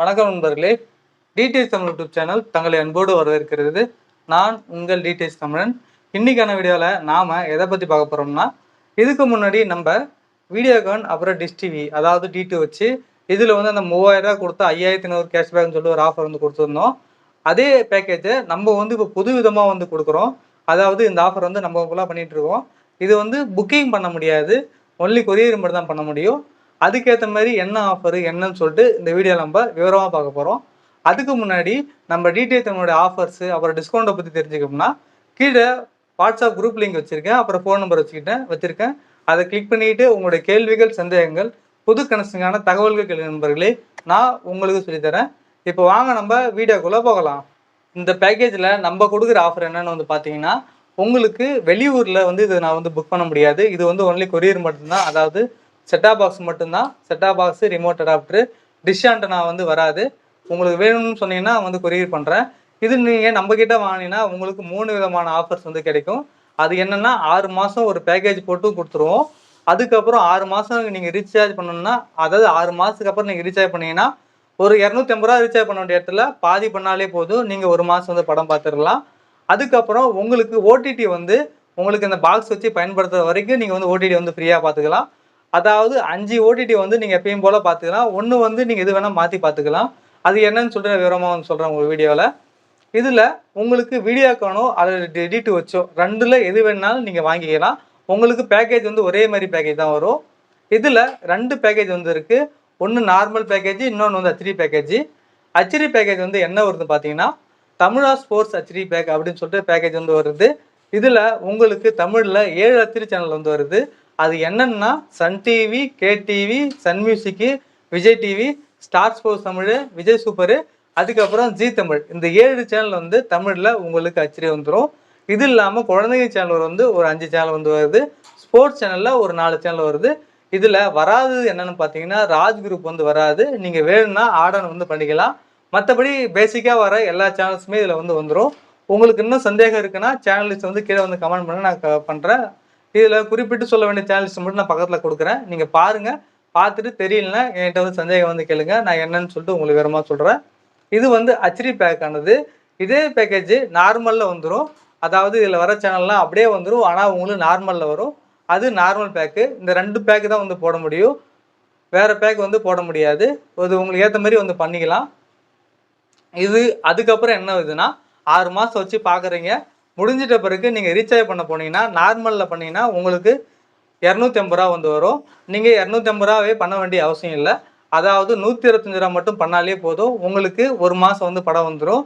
வணக்கம் நண்பர்களே. TDS Tamil YouTube channel தங்களை அன்போடு வரவேற்கிறது. நான் உங்கள் டிடிஎஸ் தமிழன். இன்னைக்கான வீடியோவில் நாம் எதை பற்றி பார்க்க போகிறோம்னா இதுக்கு முன்னாடி நம்ம வீடியோகான் அப்புறம் டிஷ் டிவி அதாவது டிடி வச்சு இதில் வந்து அந்த மூவாயிரரூவா கொடுத்து ஐயாயிரத்தி ஐநூறு கேஷ்பேக்னு சொல்லி ஒரு ஆஃபர் வந்து கொடுத்துருந்தோம். அதே பேக்கேஜை நம்ம வந்து இப்போ புது விதமாக வந்து கொடுக்குறோம். அதாவது இந்த ஆஃபர் வந்து நம்ம ஃபுல்லாக பண்ணிகிட்ருக்கோம் இது வந்து புக்கிங் பண்ண முடியாது. ஒன்லி கொரியர் மட்டும் தான் பண்ண முடியும். அதுக்கேற்ற மாதிரி என்ன ஆஃபர் என்னன்னு சொல்லிட்டு இந்த வீடியோ நம்ம விவரமாக பார்க்க போகிறோம் அதுக்கு முன்னாடி நம்ம டிடிஎச் நம்மளுடைய ஆஃபர்ஸு அப்புறம் டிஸ்கவுண்ட்டை பற்றி தெரிஞ்சுக்கோம்னா கீழே வாட்ஸ்அப் குரூப் லிங்க் வச்சுருக்கேன். அப்புறம் ஃபோன் நம்பர் வச்சுக்கிட்டேன் வச்சுருக்கேன். அதை கிளிக் பண்ணிட்டு உங்களுடைய கேள்விகள் சந்தேகங்கள் புது கனெக்ஷனான தகவல்கள் கேள்வி நண்பர்களே நான் உங்களுக்கு சொல்லித்தரேன். இப்போ வாங்க நம்ம வீடியோக்குள்ளே போகலாம். இந்த பேக்கேஜில் நம்ம கொடுக்குற ஆஃபர் என்னென்னு வந்து பார்த்தீங்கன்னா உங்களுக்கு வெளியூரில் வந்து இதை நான் வந்து புக் பண்ண முடியாது. இது வந்து ஒன்லி கொரியர் மட்டும்தான். அதாவது செட்டா பாக்ஸ் மட்டும்தான். Set top box remote adapter dish antenna வந்து வராது. உங்களுக்கு வேணும்னு சொன்னீங்கன்னா வந்து கொரியர் பண்ணுறேன் இது நீங்கள் நம்ம வாங்கினீங்கன்னா உங்களுக்கு மூணு விதமான ஆஃபர்ஸ் வந்து கிடைக்கும். அது என்னென்னா ஆறு மாதம் ஒரு பேக்கேஜ் போட்டு கொடுத்துருவோம். அதுக்கப்புறம் ஆறு மாதம் நீங்கள் ரீசார்ஜ் பண்ணணும்னா அதாவது ஆறு மாதத்துக்கு அப்புறம் நீங்கள் ரீசார்ஜ் பண்ணீங்கன்னா ஒரு இரநூத்தி ஐம்பது ரூபா ரீசார்ஜ் பண்ண வேண்டிய இடத்துல பாதி பண்ணாலே போதும். நீங்கள் ஒரு மாதம் வந்து படம் பார்த்துடலாம். அதுக்கப்புறம் உங்களுக்கு ஓடிடி வந்து உங்களுக்கு இந்த பாக்ஸ் வச்சு பயன்படுத்துகிற வரைக்கும் நீங்கள் வந்து ஓடிடி வந்து ஃப்ரீயாக பார்த்துக்கலாம். அதாவது அஞ்சு ஓடிடி வந்து நீங்கள் எப்பயும் போல் பார்த்துக்கலாம் ஒன்று வந்து நீங்கள் எது வேணால் மாற்றி பார்த்துக்கலாம் அது என்னன்னு சொல்லிட்டு விவரமாக வந்து சொல்கிறேன் உங்கள் வீடியோவில் இதில் உங்களுக்கு வீடியோக்கானோ அல்லது எடிட்டு வச்சோ ரெண்டில் எது வேணாலும் நீங்கள் வாங்கிக்கலாம். உங்களுக்கு பேக்கேஜ் வந்து ஒரே மாதிரி பேக்கேஜ் தான் வரும். இதில் ரெண்டு பேக்கேஜ் வந்து இருக்குது ஒன்று நார்மல் பேக்கேஜ் இன்னொன்று வந்து ஹச்டி பேக்கேஜ் ஹச்டி பேக்கேஜ் வந்து என்ன வருது பார்த்தீங்கன்னா தமிழா ஸ்போர்ட்ஸ் ஹச்டி பேக் அப்படின்னு சொல்லிட்டு பேக்கேஜ் வந்து வருது. இதில் உங்களுக்கு தமிழில் ஏழு ஹச்டி சேனல் வந்து வருது. அது என்னன்னா Sun TV K TV Sun music Vijay TV Star Sports Tamil Vijay super அதுக்கப்புறம் ஜி தமிழ். இந்த ஏழு சேனல் வந்து தமிழில் உங்களுக்கு அச்சடி வந்துடும் இது இல்லாமல் குழந்தைங்க சேனல் வந்து ஒரு அஞ்சு சேனல் வந்து வருது. ஸ்போர்ட்ஸ் சேனலில் ஒரு நாலு சேனல் வருது. இதில் வராதது என்னென்னு பார்த்தீங்கன்னா ராஜ் குரூப் வந்து வராது. நீங்கள் வேணும்னா ஆர்டர் வந்து பண்ணிக்கலாம். மற்றபடி பேசிக்காக வர எல்லா சேனல்ஸுமே இதில் வந்து வந்துடும் உங்களுக்கு இன்னும் சந்தேகம் இருக்குன்னா சேனலிஸ்ட் வந்து கீழே வந்து கமெண்ட் பண்ண நான் க- பண்ணுறேன் இதில் குறிப்பிட்டு சொல்ல வேண்டிய சேனல்ஸ் மட்டும் நான் பக்கத்தில் கொடுக்குறேன். நீங்கள் பாருங்கள் பார்த்துட்டு தெரியலனா என்கிட்ட வந்து சந்தேகம் வந்து கேளுங்க. நான் என்னன்னு சொல்லிட்டு உங்களுக்கு விவரமாக சொல்கிறேன் இது வந்து ஹச்டி பேக் ஆனது. இதே பேக்கேஜ் நார்மலில் வந்துடும் அதாவது இதில் வர சேனல்லாம் அப்படியே வந்துடும் ஆனால் உங்களுக்கு நார்மலில் வரும். அது நார்மல் பேக்கு இந்த ரெண்டு பேக்கு தான் வந்து போட முடியும். வேறு பேக் வந்து போட முடியாது. அது உங்களுக்கு ஏற்ற மாதிரி வந்து பண்ணிக்கலாம். இது அதுக்கப்புறம் என்ன இதுனா ஆறு மாதம் வச்சு பார்க்குறீங்க முடிஞ்சிட்ட பிறகு நீங்கள் ரீசார்ஜ் பண்ண போனீங்கன்னா நார்மலில் பண்ணிங்கன்னா உங்களுக்கு இரநூத்தி ஐம்பது ரூபா வந்து வரும். நீங்கள் இரநூத்தி ஐம்பது ரூபாவே பண்ண வேண்டிய அவசியம் இல்லை. அதாவது நூற்றி இருபத்தஞ்சு ரூபா மட்டும் பண்ணாலே போதும். உங்களுக்கு ஒரு மாதம் வந்து படம் வந்துடும்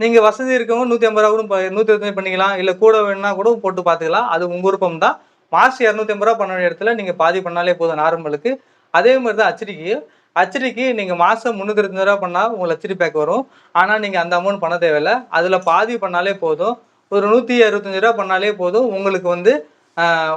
நீங்கள் வசதி இருக்கவங்க நூற்றி ஐம்பது ரூபா கூட ப- நூற்றி இருபத்தஞ்சி பண்ணிக்கலாம். இல்லை கூட வேணும்னா கூட போட்டு பார்த்துக்கலாம் அது உங்கள் விருப்பம் தான். மாதம் இரநூத்தி ஐம்பது ரூபா பண்ண வேண்டிய இடத்துல நீங்கள் பாதி பண்ணாலே போதும் நார்மலுக்கு அதே மாதிரி தான் ஹச்டிக்கு ஹச்டிக்கு நீங்கள் மாதம் முந்நூற்றி இருபத்தஞ்சு ரூபா பண்ணால் உங்களுக்கு ஹச்டி பேக் வரும். ஆனால் நீங்கள் அந்த அமௌண்ட் பண்ண தேவையில்ல. அதில் பாதி பண்ணாலே போதும். ஒரு நூற்றி அறுபத்தஞ்சு ரூபா பண்ணாலே போதும். உங்களுக்கு வந்து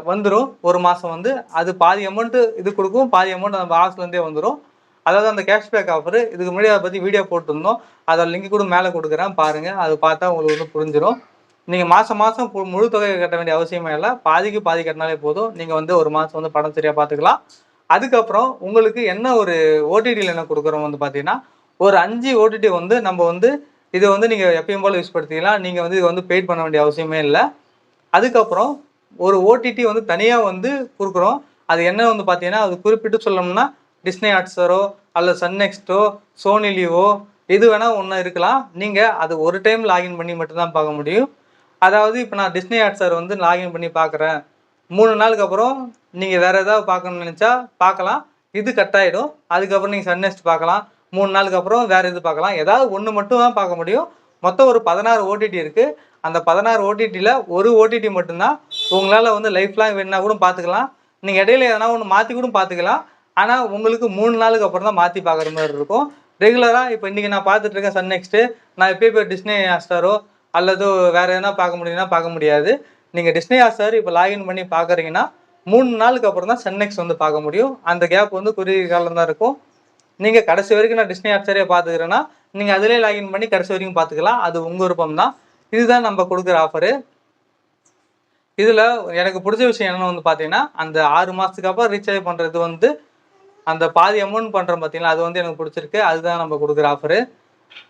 வந்துடும் ஒரு மாதம் வந்து. அது பாதி அமௌண்ட்டு இது கொடுக்கும். பாதி அமௌண்ட் அந்த பாக்ஸ்லேருந்தே வந்துடும் அதாவது அந்த கேஷ்பேக் ஆஃபர் இதுக்கு முன்னாடி அதை பற்றி வீடியோ போட்டிருந்தோம். அதை லிங்க் கூட மேலே கொடுக்குறேன். பாருங்கள் அது பார்த்தா உங்களுக்கு வந்து புரிஞ்சிடும் நீங்கள் மாதம் மாதம் முழு தொகையை கட்ட வேண்டிய அவசியமே இல்லை. பாதிக்கு பாதி கட்டினாலே போதும். நீங்கள் வந்து ஒரு மாதம் வந்து படம் சரியாக பார்த்துக்கலாம். அதுக்கப்புறம் உங்களுக்கு என்ன ஒரு ஓடிடியில் என்ன கொடுக்குறோம் வந்து பார்த்தீங்கன்னா ஒரு அஞ்சு ஓடிடி வந்து நம்ம வந்து இதை வந்து நீங்கள் எப்பயும் போல் யூஸ் படுத்திக்கலாம். நீங்கள் வந்து இது வந்து பெய்ட் பண்ண வேண்டிய அவசியமே இல்லை. அதுக்கப்புறம் ஒரு ஓடிடி வந்து தனியாக வந்து கொடுக்குறோம். அது என்ன வந்து பார்த்தீங்கன்னா அது குறிப்பிட்டு சொல்லணும்னா டிஸ்னி ஹாட்ஸ்டாரோ அல்ல சன் நெக்ஸ்ட்டோ சோனி லிவோ எது வேணால் ஒன்று இருக்கலாம். நீங்கள் அது ஒரு டைம் லாகின் பண்ணி மட்டும்தான் பார்க்க முடியும். அதாவது இப்போ நான் டிஸ்னி ஹாட்ஸ்டார் வந்து லாகின் பண்ணி பார்க்குறேன். மூணு நாளுக்கு அப்புறம் நீங்கள் வேறு ஏதாவது பார்க்கணும்னு நினச்சா பார்க்கலாம். இது கட் ஆகிடும் அதுக்கப்புறம் நீங்கள் சன் நெக்ஸ்ட் பார்க்கலாம். மூணு நாளுக்கு அப்புறம் வேறு இது பார்க்கலாம். ஏதாவது ஒன்று மட்டும் தான் பார்க்க முடியும். மொத்தம் ஒரு பதினாறு ஓடிடி இருக்குது அந்த பதினாறு ஓடிடியில் ஒரு ஓடிடி மட்டும்தான். உங்களால் வந்து லைஃப் லாங் வேணுன்னா கூட பார்த்துக்கலாம். நீங்கள் இடையில எதனா ஒன்று மாற்றி கூட பார்த்துக்கலாம். ஆனால் உங்களுக்கு மூணு நாளுக்கு அப்புறம் தான் மாற்றி பார்க்குற மாதிரி இருக்கும். ரெகுலராக இப்போ இன்றைக்கி நான் பார்த்துட்ருக்கேன் சன் நெக்ஸ்ட்டு நான் எப்போ இப்போ டிஸ்னி ஹாட்ஸ்டாரோ அல்லது வேறு எதனா பார்க்க முடியும்னா பார்க்க முடியாது. நீங்கள் டிஸ்னி சார் இப்போ லாகின் பண்ணி பார்க்குறீங்கன்னா மூணு நாளுக்கு அப்புறம் தான் சென்னெக்ஸ் வந்து பார்க்க முடியும். அந்த கேப் வந்து குறுகிய காலம் தான் இருக்கும். நீங்கள் கடைசி வரைக்கும் நான் டிஸ்னி ஹாட்ஸ்டாரே பார்த்துக்கிறேன்னா நீங்கள் அதிலே லாகின் பண்ணி கடைசி வரைக்கும் பார்த்துக்கலாம். அது உங்கள் விருப்பம் தான். இதுதான் நம்ம கொடுக்குற ஆஃபரு இதில் எனக்கு பிடிச்ச விஷயம் என்னென்னு வந்து பார்த்தீங்கன்னா அந்த ஆறு மாதத்துக்கு அப்புறம் ரீசார்ஜ் பண்ணுறது வந்து அந்த பாதி அமௌண்ட் பண்ணுறோம் பார்த்தீங்கன்னா அது வந்து எனக்கு பிடிச்சிருக்கு. அதுதான் நம்ம கொடுக்குற ஆஃபரு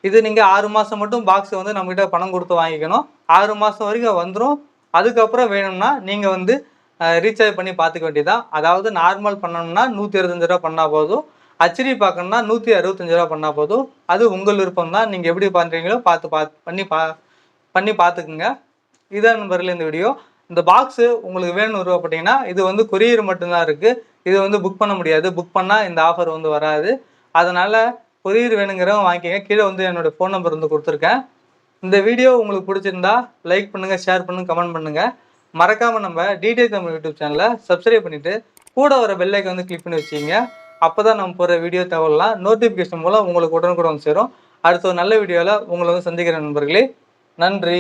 இது நீங்கள் ஆறு மாதம் மட்டும் பாக்ஸ் வந்து நம்மகிட்ட பணம் கொடுத்து வாங்கிக்கணும். ஆறு மாதம் வரைக்கும் வந்துடும் அதுக்கப்புறம் வேணும்னா நீங்கள் வந்து ரீசார்ஜ் பண்ணி பார்த்துக்க வேண்டியதான் அதாவது நார்மல் பண்ணணும்னா நூற்றி இருபத்தஞ்சு ரூபா பண்ணால் போதும். ஹச்டி பார்க்கணும்னா நூற்றி அறுபத்தஞ்சு ரூபா பண்ணால் போதும். அது உங்கள் விருப்பம் தான். நீங்கள் எப்படி பண்ணுறீங்களோ பார்த்து பார்த்து பண்ணி பா பண்ணி பார்த்துக்குங்க. இதான் நம்பரில் இந்த வீடியோ. இந்த பாக்ஸு உங்களுக்கு வேணும் விருப்பப்பட்டீங்கன்னா இது வந்து கொரியர் மட்டும்தான் இருக்குது இது வந்து புக் பண்ண முடியாது. புக் பண்ணால் இந்த ஆஃபர் வந்து வராது. அதனால் கொரியர் வேணுங்கிறவங்க வாங்கிக்கங்க. கீழே வந்து என்னோடய ஃபோன் நம்பர் வந்து கொடுத்துருக்கேன். இந்த வீடியோ உங்களுக்கு பிடிச்சிருந்தா லைக் பண்ணுங்கள் ஷேர் பண்ணுங்கள் கமெண்ட் பண்ணுங்கள் மறக்காமல் நம்ம டிடிஐ தமிழ் யூடியூப் சேனலை சப்ஸ்கிரைப் பண்ணிவிட்டு கூட வர பெல்லைக்கை வந்து கிளிக் பண்ணி வச்சிங்க அப்போ தான் நம்ம போகிற வீடியோ தகவலாம் நோட்டிஃபிகேஷன் மூலம் உங்களுக்கு உடனுக்குடன் வந்து சேரும். அடுத்த ஒரு நல்ல வீடியோவில் உங்களை வந்து சந்திக்கிற நண்பர்களே நன்றி.